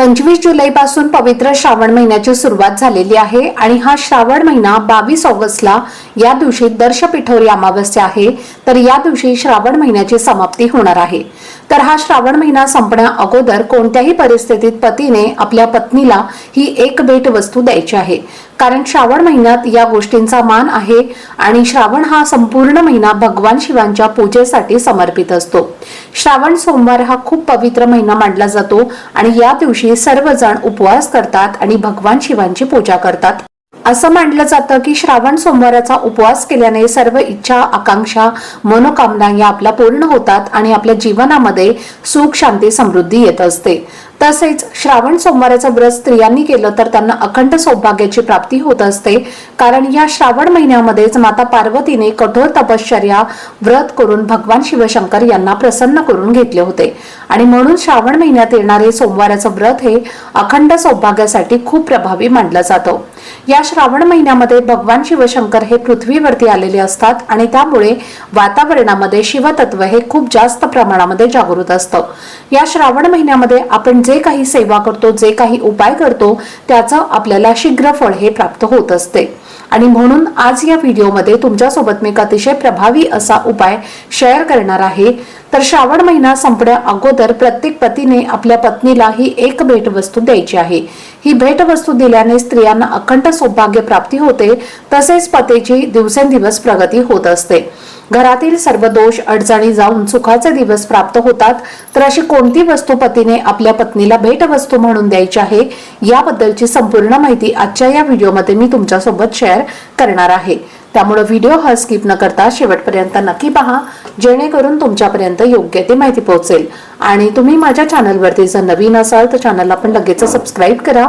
पंचवीस जुलै पासून पवित्र श्रावण महिन्याची सुरुवात झालेली आहे आणि हा श्रावण महिना बावीस ऑगस्टला या दिवशी दर्श पिठोरी अमावस्या आहे तर या दिवशी श्रावण महिन्याची समाप्ती होणार आहे. तर हा श्रावण महिना संपण्या अगोदर कोणत्याही परिस्थितीत पतीने आपल्या पत्नीला ही एक भेट वस्तू द्यायची आहे. कारण श्रावण महिन्यात या गोष्टींचा मान आहे आणि श्रावण हा संपूर्ण महिना भगवान शिवांच्या पूजेसाठी समर्पित असतो. श्रावण सोमवार हा खूप पवित्र महिना मानला जातो आणि या दिवशी सर्वजण उपवास करतात आणि भगवान शिवांची पूजा करतात. असं मानलं जातं की श्रावण सोमवाराचा उपवास केल्याने सर्व इच्छा आकांक्षा मनोकामना या आपल्या पूर्ण होतात आणि आपल्या जीवनामध्ये सुख शांती समृद्धी येत असते. तसेच श्रावण सोमवाराचं व्रत स्त्रियांनी केलं तर त्यांना अखंड सौभाग्याची प्राप्ती होत असते. कारण या श्रावण महिन्यामध्येच माता पार्वतीने कठोर तपश्चर्या व्रत करून भगवान शिवशंकर यांना प्रसन्न करून घेतले होते. आणि म्हणून श्रावण महिन्यात येणारे सोमवाराचं व्रत हे अखंड सौभाग्यासाठी खूप प्रभावी मानलं जातं. या श्रावण महिन्यामध्ये भगवान शिवशंकर हे पृथ्वीवरती आलेले असतात आणि त्यामुळे वातावरणामध्ये शिवतत्व हे खूप जास्त प्रमाणामध्ये जागृत असतं. या श्रावण महिन्यामध्ये आपण जे काही सेवा करतो जे काही उपाय करतो त्याचं आपल्याला शीघ्र फळ हे प्राप्त होत असते. आणि म्हणून आज या व्हिडिओमध्ये तुमच्यासोबत मी एक अतिशय प्रभावी असा उपाय शेअर करणार आहे. तर श्रावण महिना संपण्या अगोदर प्रत्येक पतीने आपल्या पत्नीला ही एक भेटवस्तू द्यायची आहे. ही भेटवस्तू दिल्याने स्त्रियांना अखंड सौभाग्य प्राप्ती होते. तसेच पतीची दिवसेंदिवस प्रगती होत असते. घरातील सर्व दोष अडचणी जाऊन सुखाचे दिवस प्राप्त होतात तर अशी कोणती वस्तू पतीने आपल्या पत्नीला भेटवस्तू म्हणून द्यायची आहे याबद्दलची संपूर्ण माहिती आजच्या या व्हिडिओमध्ये मी तुमच्यासोबत शेअर करणार आहे. त्यामुळे व्हिडिओ हा स्किप न करता शेवटपर्यंत नक्की पहा जेणेकरून तुमच्यापर्यंत योग्य ती माहिती पोहोचेल. आणि तुम्ही माझ्या चॅनलवरती जर नवीन असाल तर चॅनलला पण लगेच सबस्क्राईब करा.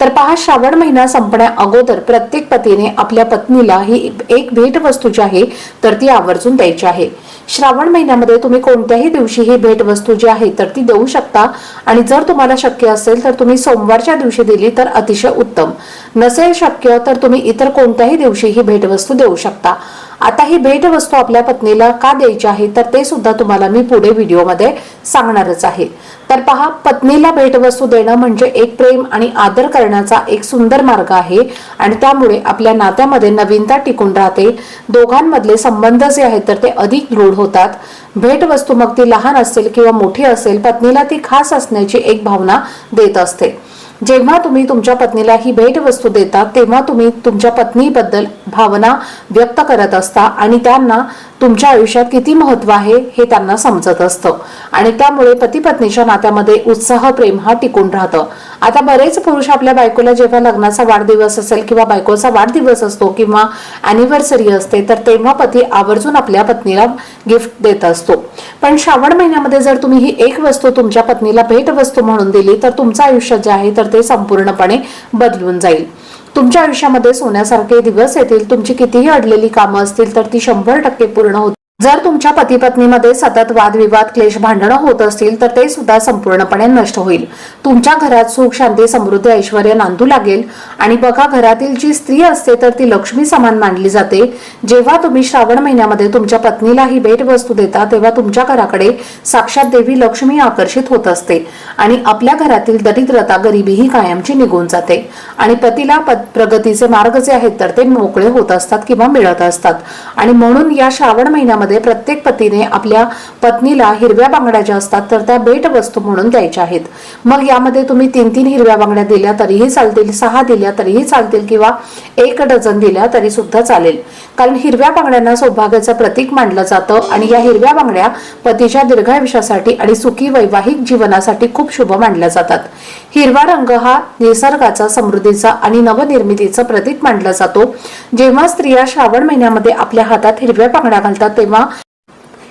तर पहा श्रावण महिना संपण्या अगोदर प्रत्येक पतीने आपल्या पत्नीला ही एक भेटवस्तू जी आहे तर ती आवर्जून द्यायची आहे. श्रावण महिन्यामध्ये तुम्ही कोणत्याही दिवशी ही भेटवस्तू जी आहे तर ती देऊ शकता. आणि जर तुम्हाला शक्य असेल तर तुम्ही सोमवारच्या दिवशी दिली तर अतिशय उत्तम. नसेल शक्य तर तुम्ही इतर कोणत्याही दिवशी ही भेटवस्तू देऊ शकता. आता ही भेटवस्तू आपल्या पत्नीला का द्यायची आहे तर ते सुद्धा तुम्हाला मी पुढे व्हिडिओमध्ये सांगणारच आहे. तर पहा पत्नीला भेटवस्तू देणं म्हणजे एक प्रेम आणि आदर करण्याचा एक सुंदर मार्ग आहे आणि त्यामुळे आपल्या नात्यामध्ये नवीनता टिकून राहते. दोघांमधले संबंध जे आहेत तर ते अधिक दृढ होतात. भेटवस्तू मग ती लहान असेल किंवा मोठी असेल पत्नीला ती खास असण्याची एक भावना देत असते. जेव्हा तुम्ही तुमच्या पत्नीला ही भेटवस्तू देता तेव्हा तुम्ही तुमच्या पत्नीबद्दल भावना व्यक्त करत असता आणि त्यांना तुमच्या आयुष्यात किती महत्त्व आहे हे त्यांना समजत असतं. आणि त्यामुळे पती पत्नीच्या नात्यामध्ये उत्साह प्रेम हा टिकून राहतं. आता बरेच पुरुष आपल्या बायकोला जेव्हा लग्नाचा वाढदिवस असेल किंवा बायकोचा वाढदिवस असतो किंवा अॅनिव्हर्सरी असते तर तेव्हा पती आवर्जून आपल्या पत्नीला गिफ्ट देत असतो. पण श्रावण महिन्यामध्ये जर तुम्ही ही एक वस्तू तुमच्या पत्नीला भेटवस्तू म्हणून दिली तर तुमचं आयुष्य जे आहे तर ते संपूर्णपणे बदलून जाईल. तुमच्या आयुष्यामध्ये सोन्यासारखे दिवस येतील तुमची कितीही अडलेली कामं असतील तर ती शंभर टक्के पूर्ण होतील. जर तुमच्या पती पत्नीमध्ये सतत वादविवाद क्लेश भांडणं होत असतील तर ते सुद्धा संपूर्णपणे नष्ट होईल. तुमच्या घरात सुख शांती समृद्धी ऐश्वर नांदू लागेल. आणि बघा घरातील जी स्त्री असते तर ती लक्ष्मी समान मानली जाते. जेव्हा तुम्ही श्रावण महिन्यामध्ये तुमच्या पत्नीला ही भेटवस्तू देता तेव्हा तुमच्या घराकडे साक्षात देवी लक्ष्मी आकर्षित होत असते. आणि आपल्या घरातील दरिद्रता गरिबी ही कायमची निघून जाते. आणि पतीला प्रगतीचे मार्ग जे आहेत तर ते मोकळे होत असतात किंवा मिळत असतात. आणि म्हणून या श्रावण महिन्यामध्ये प्रत्येक पतीने आपल्या पत्नीला हिरव्या बांगड्या ज्या असतात तर त्या भेटवस्तू म्हणून द्यायच्या आहेत. मग यामध्ये तुम्ही तीन तीन हिरव्या बांगड्या दिल्या तरीही चालतील सहा दिल्या तरीही चालतील किंवा एक डझन दिल्या तरी सुद्धा चालेल. कारण हिरव्या बांगड्यांना सौभाग्याचं प्रतीक मानलं जातं आणि या हिरव्या बांगड्या पतीच्या दीर्घायुष्यासाठी आणि सुखी वैवाहिक जीवनासाठी खूप शुभ मानल्या जातात. हिरवा रंग हा निसर्गाचा समृद्धीचा आणि नवनिर्मितीचं प्रतीक मानला जातो. जेव्हा स्त्रिया श्रावण महिन्यामध्ये आपल्या हातात हिरव्या बांगड्या घालतात तेव्हा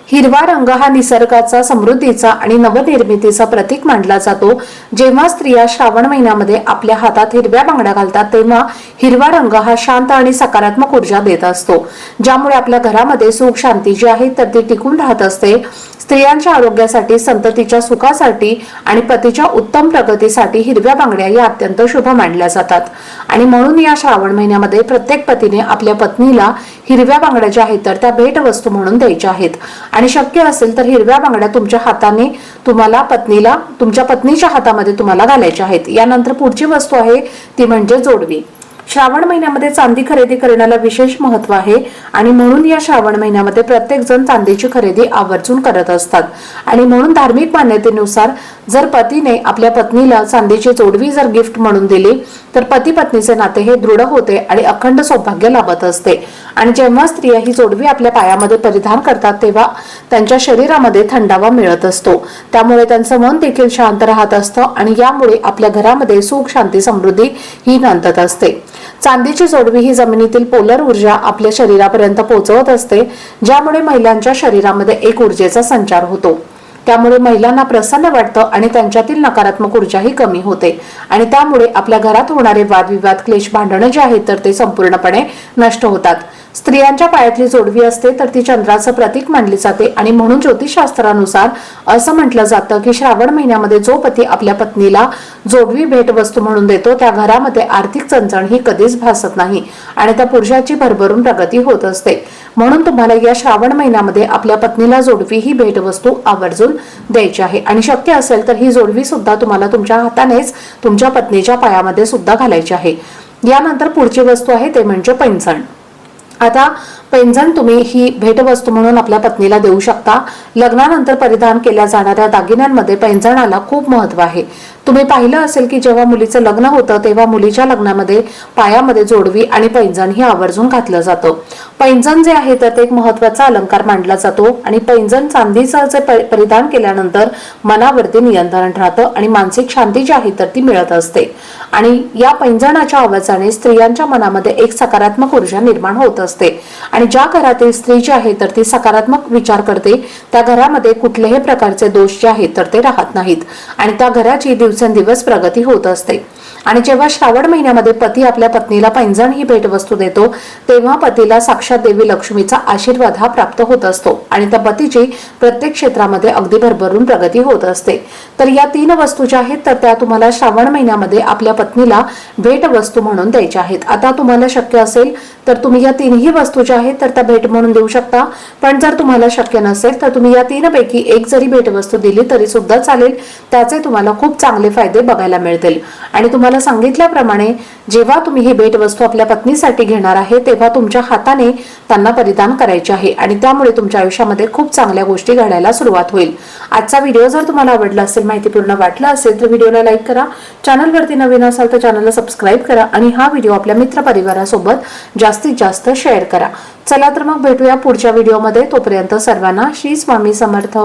हिरवा रंग हा निसर्गाचा समृद्धीचा आणि नवनिर्मितीचा प्रतीक मानला जातो. जेव्हा स्त्रिया श्रावण महिन्यामध्ये आपल्या हातात हिरव्या बांगड्या घालतात तेव्हा हिरवा रंग हा शांत आणि सकारात्मक ऊर्जा देत असतो. ज्यामुळे आपल्या घरामध्ये सुख शांती जी आहे तर ती टिकून राहत असते. स्त्रियांच्या आरोग्यासाठी संततीच्या सुखासाठी आणि पतीच्या उत्तम प्रगतीसाठी हिरव्या बांगड्या या अत्यंत शुभ मानल्या जातात. आणि म्हणून या श्रावण महिन्यामध्ये प्रत्येक पतीने आपल्या पत्नीला हिरव्या बांगड्या ज्या आहेत तर त्या भेटवस्तू म्हणून द्यायच्या आहेत. आणि शक्य असेल तर हिरव्या बांगड्या तुमच्या हाताने तुम्हाला पत्नीला तुमच्या पत्नीच्या हातामध्ये तुम्हाला घालायच्या आहेत. यानंतर पुढची वस्तू आहे ती म्हणजे जोडवी. श्रावण महिन्यामध्ये चांदी खरेदी करण्याला विशेष महत्त्व आहे आणि म्हणून या श्रावण महिन्यामध्ये प्रत्येक जण चांदीची खरेदी आवर्जून करत असतात. आणि म्हणून धार्मिक मान्यतेनुसार जर पतीने आपल्या पत्नीला चांदीची जोडवी जर गिफ्ट म्हणून दिली तर पती पत्नीचे नाते हे दृढ होते आणि अखंड सौभाग्य लाभत असते. आणि जेव्हा स्त्रिया ही जोडवी आपल्या पायामध्ये परिधान करतात तेव्हा त्यांच्या शरीरामध्ये थंडावा मिळत असतो. त्यामुळे त्यांचं मन देखील शांत राहत असतं आणि यामुळे आपल्या घरामध्ये सुख शांती समृद्धी ही नांदत असते. चांदीची जोडवी ही जमिनीतील पोलर ऊर्जा आपल्या शरीरापर्यंत पोहोचवत असते ज्यामुळे महिलांच्या शरीरामध्ये एक ऊर्जेचा संचार होतो. त्यामुळे महिलांना प्रसन्न वाटतं आणि त्यांच्यातील नकारात्मक ऊर्जाही कमी होते. आणि त्यामुळे आपल्या घरात होणारे वादविवाद क्लेश भांडणं जे आहेत तर ते संपूर्णपणे नष्ट होतात. स्त्रियांच्या पायातली जोडवी असते तर ती चंद्राचं प्रतीक मानली जाते. आणि म्हणून ज्योतिषशास्त्रानुसार असं म्हटलं जातं की श्रावण महिन्यामध्ये जो पती आपल्या पत्नीला जोडवी भेटवस्तू म्हणून देतो त्या घरामध्ये आर्थिक चणचण ही कधीच भासत नाही आणि त्या पुरुषाची भरभरून प्रगती होत असते. म्हणून तुम्हाला या श्रावण महिन्यामध्ये आपल्या पत्नीला जोडवी ही भेटवस्तू आवर्जून द्यायची आहे. आणि शक्य असेल तर ही जोडवी सुद्धा तुम्हाला तुमच्या हातानेच तुमच्या पत्नीच्या पायामध्ये सुद्धा घालायची आहे. यानंतर पुढची वस्तू आहे ते म्हणजे पैंजण. आता पैंजण तुम्ही ही भेटवस्तू म्हणून आपल्या पत्नीला देऊ शकता. लग्नानंतर परिधान केल्या जाणाऱ्या दागिन्यांमध्ये पैंजणाला खूप महत्त्व आहे. तुम्ही पाहिलं असेल की जेव्हा मुलीचं लग्न होतं तेव्हा मुलीच्या लग्नामध्ये पायामध्ये जोडवी आणि पैंजण ही आवर्जून घातलं जातं. पैंजण जे आहे तर ते एक महत्त्वाचा अलंकार मानला जातो आणि पैंजण चांदीचं जे परिधान केल्यानंतर मनावरती नियंत्रण राहतं आणि मानसिक शांती जी आहे तर ती मिळत असते. आणि या पैंजणाच्या आवाजाने स्त्रियांच्या मनामध्ये एक सकारात्मक ऊर्जा निर्माण होत असते. आणि आणि ज्या घरातील स्त्री जी आहे तर ती सकारात्मक विचार करते. त्या घरामध्ये कुठल्याही प्रकारचे दोष जे आहेत तर ते राहत नाहीत. आणि त्या घराची दिवसेंदिवस प्रगती होत असते. आणि जेव्हा श्रावण महिन्यामध्ये पती आपल्या पत्नीला पैंजण ही भेटवस्तू देतो तेव्हा पतीला साक्षात देवी लक्ष्मीचा आशीर्वाद हा प्राप्त होत असतो. आणि त्या पतीची प्रत्येक क्षेत्रामध्ये अगदी भरभरून प्रगती होत असते. तर या तीन वस्तू ज्या आहेत तर त्या तुम्हाला श्रावण महिन्यामध्ये आपल्या पत्नीला भेटवस्तू म्हणून द्यायच्या आहेत. आता तुम्हाला शक्य असेल तर तुम्ही या तीनही वस्तू ज्या आहेत तर त्या भेट म्हणून देऊ शकता. पण जर तुम्हाला शक्य नसेल तर तुम्ही या तीनपैकी एक जरी भेटवस्तू दिली तरी सुद्धा चालेल. त्याचे तुम्हाला खूप चांगले फायदे बघायला मिळतील. आणि तुम्हाला सांगितल्याप्रमाणे जेव्हा तुम्ही ही भेटवस्तू आपल्या पत्नीसाठी घेणार आहे तेव्हा तुमच्या हाताने त्यांना परिधान करायचे आहे. आणि त्यामुळे तुमच्या आयुष्यामध्ये खूप चांगल्या गोष्टी घडायला सुरुवात होईल. आजचा व्हिडिओ जर तुम्हाला आवडला असेल माहितीपूर्ण वाटला असेल तर व्हिडिओला लाईक करा. चॅनलवरती नवीन असाल तर चॅनलला सबस्क्राईब करा. आणि हा व्हिडिओ आपल्या मित्रपरिवारासोबत जास्तीत जास्त शेअर करा. चला तर मग भेटूया पुढच्या व्हिडिओमध्ये तोपर्यंत सर्वांना श्री स्वामी समर्थ.